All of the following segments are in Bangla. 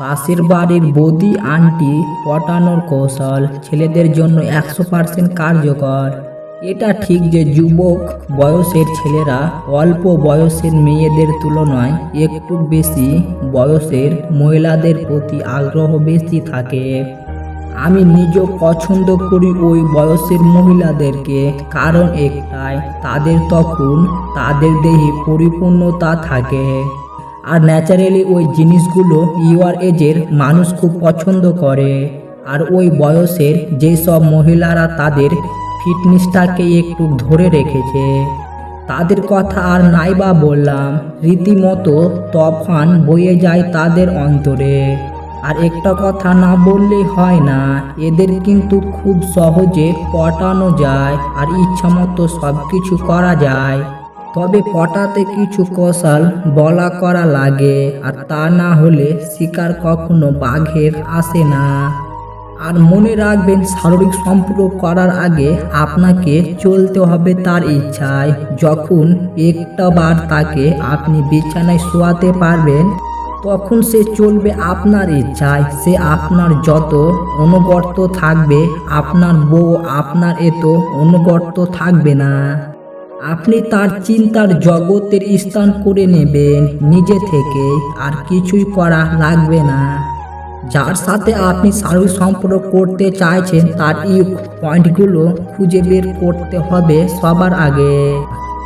পাশের বাড়ির বৌদি, আন্টি পটানোর কৌশল ছেলেদের জন্য একশো পার্সেন্ট কার্যকর। এটা ঠিক যে যুবক বয়সের ছেলেরা অল্প বয়সের মেয়েদের তুলনায় একটু বেশি বয়সের মহিলাদের প্রতি আগ্রহ বেশি থাকে। আমি নিজেও পছন্দ করি ওই বয়সের মহিলাদেরকে, কারণ একটাই, তাদের তখন তাদের দেহে পরিপূর্ণতা থাকে। আর ন্যাচারালি ওই জিনিসগুলো ইউআর এজের মানুষ খুব পছন্দ করে। আর ওই বয়সের যেসব মহিলারা তাদের ফিটনেসটাকে একটু ধরে রেখেছে, তাদের কথা আর নাই বা বললাম। রীতিমতো তফান বয়ে যায় তাদের অন্তরে। আর একটা কথা না বললেই হয় না, এদের কিন্তু খুব সহজে পটানো যায় আর ইচ্ছা মতো সব কিছু করা যায়। তবে পটাতে কিছু কৌশল বলা করা লাগে, আর তা না হলে শিকার কখনো বাঘের আসে না। আর মনে রাখবেন, শারীরিক সম্পর্ক করার আগে আপনাকে চলতে হবে তার ইচ্ছায়। যখন একটা বার তাকে আপনি বিছানায় শোয়াতে পারবেন, তখন সে চলবে আপনার ইচ্ছায়। সে আপনার যত অনুগর্ত থাকবে, আপনার বউ আপনার এত অনুগর্ত থাকবে না। আপনি তার চিন্তার জগতের স্থান করে নেবেন নিজে থেকে, আর কিছুই করা লাগবে না। যার সাথে আপনি শারীরিক সম্পর্ক করতে চাইছেন, তার ইউক পয়েন্টগুলো খুঁজে বের করতে হবে সবার আগে।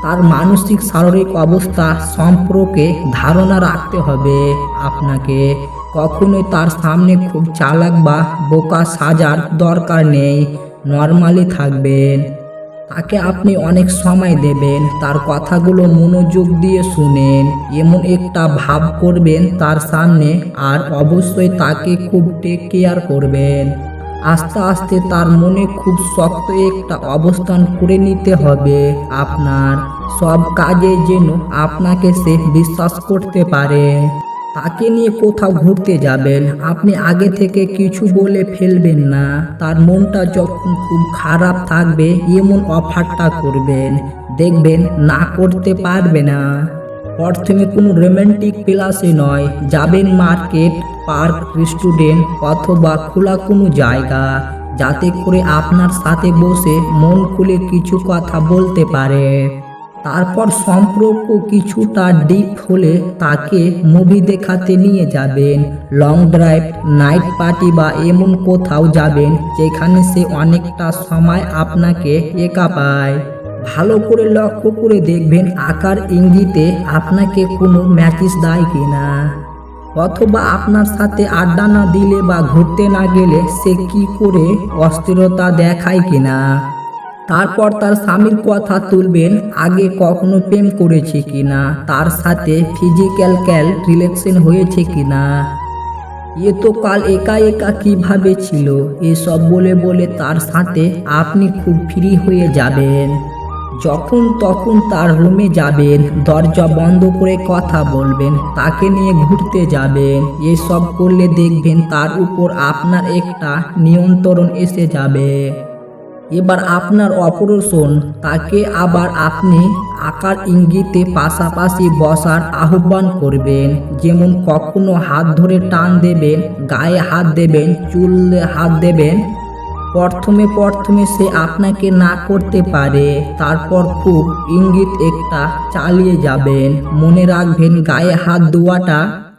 তার মানসিক, শারীরিক অবস্থা সম্পর্কে ধারণা রাখতে হবে আপনাকে। কখনোই তার সামনে খুব চালাক বা বোকা সাজার দরকার নেই। নর্মালি থাকবেন। তাকে আপনি অনেক সময় দেবেন, তার কথাগুলো মনোযোগ দিয়ে শুনেন, এমন একটা ভাব করবেন তার সামনে আর অবশ্যই তাকে খুব টেক কেয়ার করবেন। আস্তে আস্তে তার মনে খুব শক্ত একটা অবস্থান করে নিতে হবে আপনার। সব কাজে যেন আপনাকে সে বিশ্বাস করতে পারে। তাকে নিয়ে কোথাও ঘুরতে যাবেন। আপনি আগে থেকে কিছু বলে ফেলবেন না। তার মনটা যখন খুব খারাপ থাকবে, এমন অফারটা করবেন। দেখবেন না করতে পারবে না। প্রথমে কোনো রোমান্টিক প্লাসে নয়। যাবেন মার্কেট, পার্ক, রেস্টুরেন্ট অথবা খোলা কোনো জায়গা। যাতে করে আপনার সাথে বসে মন খুলে কিছু কথা বলতে পারে। তারপর সম্পর্ক কিছুটা ডিপ হলে তাকে মুভি দেখাতে নিয়ে যাবেন। লং ড্রাইভ নাইট পার্টি বা এমন কোথাও যাবেন যেখানে সে অনেকটা সময় আপনাকে একা পায়। ভালো করে লক্ষ্য করে দেখবেন আকার ইঙ্গিতে আপনাকে কোনো ম্যাচিস দেয় কিনা। অথবা আপনার সাথে আড্ডা না দিলে বা ঘুরতে না গেলে সে কি করে অস্থিরতা দেখায় কিনা। তারপর তার স্বামীর কথা তুলবেন, আগে কখনো প্রেম করেছে কিনা, তার সাথে ফিজিক্যাল ক্যাল রিলেকশন হয়েছে কিনা। এ তো কাল একা একা কীভাবে ছিল? এসব বলে বলে তার সাথে আপনি খুব ফ্রি হয়ে যাবেন। যখন তখন তার রুমে যাবেন, দরজা বন্ধ করে কথা বলবেন, তাকে নিয়ে ঘুরতে যাবেন। এসব করলে দেখবেন তার উপর আপনার একটা নিয়ন্ত্রণ এসে যাবে। এবার আপনার অপারেশন, তাকে আবার আপনি আকার ইঙ্গিতে পাশাপাশি বসার আহ্বান করবেন। যেমন কখনো হাত ধরে টান দেবেন, গায়ে হাত দেবেন, চুলে হাত দেবেন। প্রথমে প্রথমে সে আপনাকে না করতে পারে, তারপর খুব ইঙ্গিত একটা চালিয়ে যাবেন। মনে রাখবেন গায়ে হাত দেওয়াটা